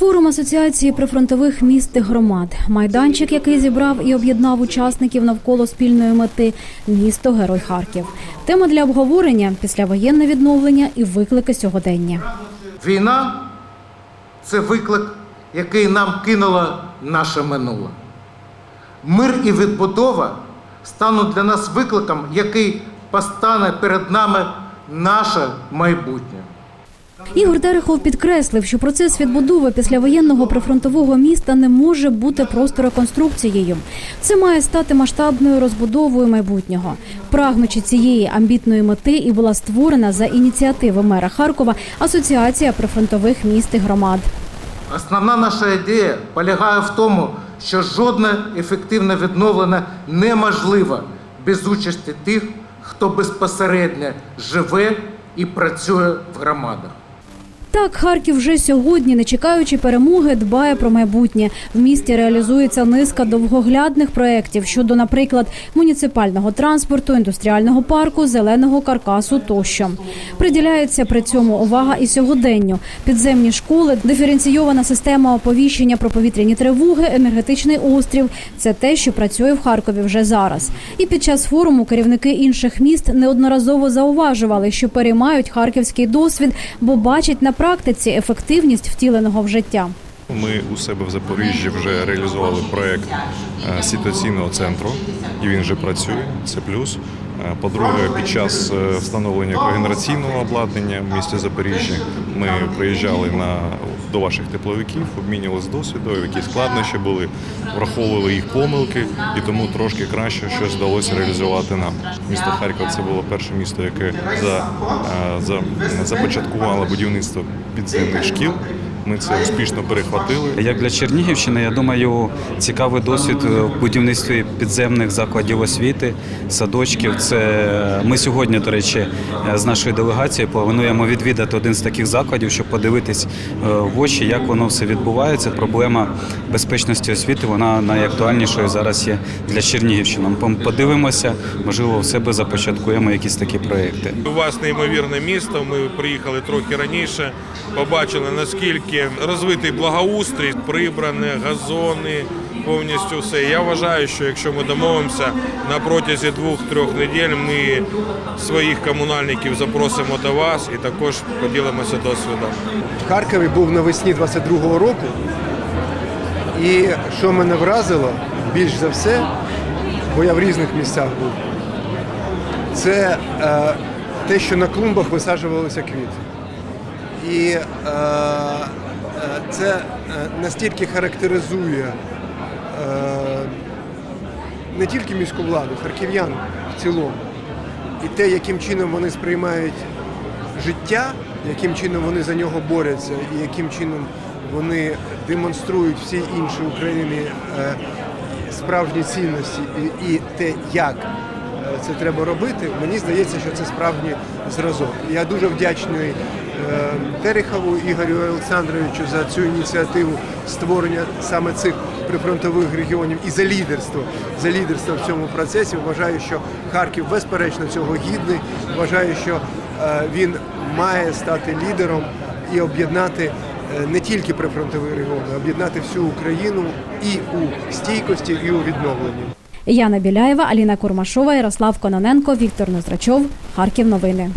Форум асоціації прифронтових міст і громад. Майданчик, який зібрав і об'єднав учасників навколо спільної мети місто Герой Харків. Тема для обговорення післявоєнне відновлення і виклики сьогодення. Війна це виклик, який нам кинуло наше минуле. Мир і відбудова стануть для нас викликом, який постане перед нами наше майбутнє. Ігор Терехов підкреслив, що процес відбудови післявоєнного прифронтового міста не може бути просто реконструкцією. Це має стати масштабною розбудовою майбутнього. Прагнучи цієї амбітної мети, і була створена за ініціативи мера Харкова Асоціація прифронтових міст і громад. Основна наша ідея полягає в тому, що жодне ефективне відновлення неможливо без участі тих, хто безпосередньо живе і працює в громадах. Так, Харків вже сьогодні, не чекаючи перемоги, дбає про майбутнє. В місті реалізується низка довгоглядних проєктів щодо, наприклад, муніципального транспорту, індустріального парку, зеленого каркасу тощо. Приділяється при цьому увага і сьогоденню. Підземні школи, диференційована система оповіщення про повітряні тривоги, енергетичний острів це те, що працює в Харкові вже зараз. І під час форуму керівники інших міст неодноразово зауважували, що переймають харківський досвід, бо бачать на практиці ефективність втіленого в життя. Ми у себе в Запоріжжі вже реалізували проект е, ситуаційного центру, і він вже працює. Це плюс. Е, По-друге, під час е, встановлення когенераційного обладнання в місті Запоріжжя ми приїжджали на до ваших тепловиків, обмінювалися досвідом, які складнощі були, враховували їх помилки, і тому трошки краще щось вдалося реалізувати нам. Місто Харків це було перше місто, яке за, е, за започаткувало будівництво підземних шкіл. Ми це успішно перехватили. Як для Чернігівщини, я думаю, цікавий досвід в будівництві підземних закладів освіти, садочків. Це ми сьогодні, до речі, з нашою делегацією плануємо відвідати один з таких закладів, щоб подивитись е, в очі, як воно все відбувається. Проблема безпечності освіти вона найактуальнішою зараз є для Чернігівщини. Пом- Подивимося, можливо, в себе започаткуємо якісь такі проекти. У вас неймовірне місто. Ми приїхали трохи раніше, побачили наскільки розвитий благоустрій, прибране, газони, повністю все. Я вважаю, що якщо ми домовимося на протязі двох-трьох неділь, ми своїх комунальників запросимо до вас і також поділимося досвідом. В Харкові був навесні 22-го року. І що мене вразило більш за все, бо я в різних місцях був, це е, те, що на клумбах висаджувалися квіти. І е, це е, настільки характеризує е, не тільки міську владу, харків'ян в цілому. І те, яким чином вони сприймають життя, яким чином вони за нього борються, і яким чином вони демонструють всій іншій Україні справжні цінності і, те, як це треба робити, мені здається, що це справжній зразок. Я дуже вдячний Терехову Ігорю Олександровичу за цю ініціативу створення саме цих прифронтових регіонів і за лідерство, за лідерство в цьому процесі. Вважаю, що Харків безперечно цього гідний. Вважаю, що е, він має стати лідером і об'єднати е, не тільки прифронтові регіони, а об'єднати всю Україну і у стійкості, і у відновленні. Яна Біляєва, Аліна Курмашова, Ярослав Кононенко, Віктор Нозрачов. Харків новини.